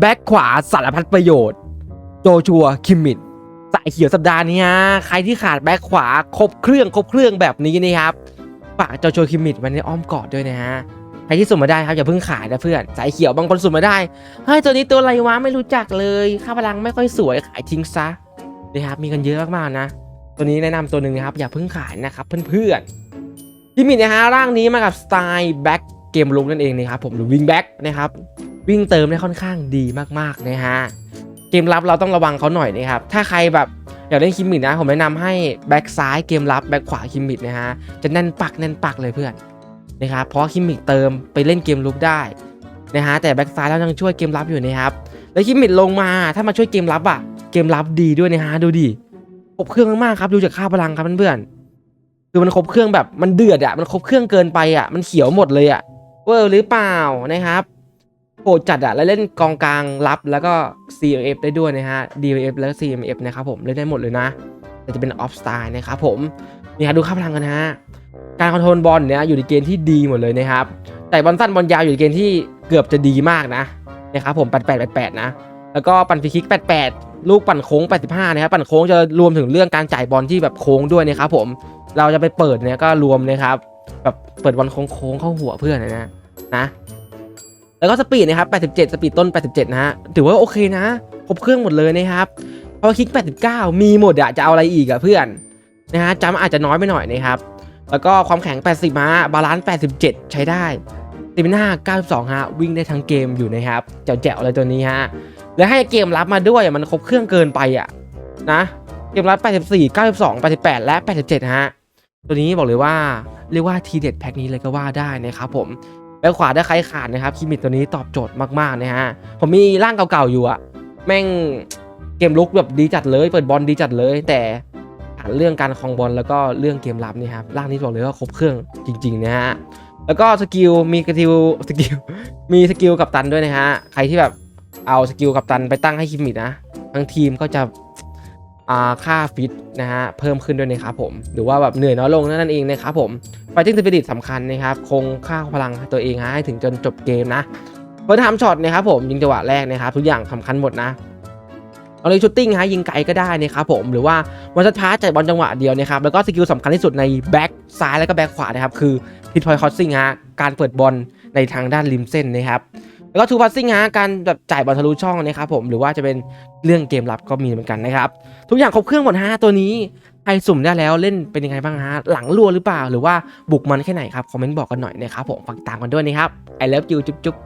แบ็คขวาสารพัดประโยชน์ โจชัวคิมมิดสายเขียวสัปดาห์นี้ฮะใครที่ขาดแบ็คขวาครบเครื่องครบเครื่องแบบนี้นะครับฝากโจชัวคิมมิดไว้ในอ้อมกอดด้วยนะฮะใครที่สุ่มมาได้ครับอย่าเพิ่งขายนะเพื่อนสายเขียวบางคนสุ่มมาได้เฮ้ยตัวนี้ตัวอะไรวะไม่รู้จักเลยค่าพลังไม่ค่อยสวยขายทิ้งซะนะครับมีกันเยอะมากๆนะ ตัวนี้แนะนำตัวหนึ่งนะครับอย่าเพิ่งขายนะครับเพื่อนๆคิมมิดนะฮะร่างนี้มากับสไตล์แบ็คเกมลุกนั่นเองนะครับผมหรือวิงแบ็คนะครับ วิ่งเติมได้ค่อนข้างดีมากๆนะฮะเกมรับเราต้องระวังเขาหน่อยนะครับถ้าใครแบบอยากเล่นคิมมิดนะผมแนะนำให้แบ็กซ้ายเกมรับแบ็กขวาคิมมิดนะฮะจะแน่นปักแน่นปักเลยเพื่อนนะครับเพราะคิมมิดเติมไปเล่นเกมลุกได้นะฮะแต่แบ็กซ้ายแล้วยังช่วยเกมรับอยู่นะครับแล้วคิมมิดลงมาถ้ามาช่วยเกมรับอะเกมรับดีด้วยนะฮะดูดิครบเครื่องมากๆครับดูจากค่าพลังครับเพื่อนๆคือมันครบเครื่องแบบมันเดือดอะมันครบเครื่องเกินไปอะมันเขียวหมดเลยอะเวอร์หรือเปล่านะครับ โหดจัดอะแล้วเล่นกองกลางรับแล้วก็ CMF ได้ด้วยนะฮะ DMF แล้วก็ CMF นะครับผมเล่นได้หมดเลยนะแต่จะเป็นออฟสไตล์นะครับผมนี่ฮะดูค่าพลังกันฮะการคอนโทรลบอลเนี่ยอยู่ในเกณฑ์ที่ดีหมดเลยนะครับแต่บอลสั้นบอลยาวอยู่ในเกณฑ์ที่เกือบจะดีมากนะนะครับผม88 88นะแล้วก็ปั่นฟรีคิก 88 ลูกปั่นโค้ง 85 นะครับ ปั่นโค้งจะรวมถึงเรื่องการจ่ายบอลที่แบบโค้งด้วยนะครับผม เราจะไปเปิดเนี่ยก็รวมนะครับ แบบเปิดบอลโค้งๆเข้าหัวเพื่อนนะนะ แล้วก็สปีดนะครับ 87 สปีดต้น 87 นะฮะ ถือว่าโอเคนะ ครบเครื่องหมดเลยนะครับเพราะว่าคลิก 89 มีหมดอะจะเอาอะไรอีกอะเพื่อนนะฮะจำอาจจะน้อยไปหน่อยนะครับ แล้วก็ความแข็ง 80มาบาลานซ์ 87 ใช้ได้ติมิน่า92 ฮะ วิ่งได้ทั้งเกมอยู่นะครับแจ๋วๆเลยตัวนี้ฮะ แล้วให้เกมรับมาด้วยมันครบเครื่องเกินไปอะนะ เกมรับ 84 92 88 และ 87 ฮะ ตัวนี้บอกเลยว่าเรียกว่าทีเด็ดแพ็คนี้เลยก็ว่าได้นะครับผม แล้ขวาถ้าใครขาดนะครับคิมิตตัวนี้ตอบโจทย์มากๆนะฮะผมมีร่างเก่าๆอยู่อะแม่งเกมลุกแบบดีจัดเลยเปิดบอลดีจัดเลย แต่เรื่องการคลองบอลแล้วก็เรื่องเกมรับนี่ครับร่างนี้บอกเลยว่าครบเครื่องจริงๆนะฮะแล้วก็สกิลมีสกิลสกิลมีสกิลกับตันด้วยนะฮะใครที่แบบเอาสกิลกับตันไปตั้งให้คิมิตนะทั้งทีมก็จะ ค่าฟิตนะฮะเพิ่มขึ้นด้วยนะครับผมหรือว่าแบบเหนื่อยน้อยลงนั่นเองนะครับผมไฟติ้งสปิริตสำคัญนะครับคงค่าพลังตัวเองให้ถึงจนจบเกมนะเฟิร์สไทม์ช็อตนะครับผมยิงจังหวะแรกนะครับทุกอย่างสำคัญหมดนะเอาเลยชูตติ้งฮะยิงไกลก็ได้นะครับผมหรือว่าวันชัดพาร์จ่ายบอลจังหวะเดียวนะครับแล้วก็สกิลสำคัญที่สุดในแบ็กซ้ายแล้วก็แบ็กขวานะครับคือพิทพอยคอสซิ่งฮะการเปิดบอลในทางด้านริมเส้นนะครับ แล้วก็ทูพัสซิ่งฮะการแบบจ่ายบอลทะลุช่องนะครับผมหรือว่าจะเป็นเรื่องเกมลับก็มีเหมือนกันนะครับทุกอย่างครบเครื่องหมดฮะตัวนี้ใครสุ่มได้แล้วเล่นเป็นยังไงบ้างฮะหลังรัวหรือเปล่า หรือว่าบุกมันแค่ไหนครับคอมเมนต์บอกกันหน่อยนะครับผมฝากตามกันด้วยนะครับไอเลิฟยูจุ๊บจุ๊บ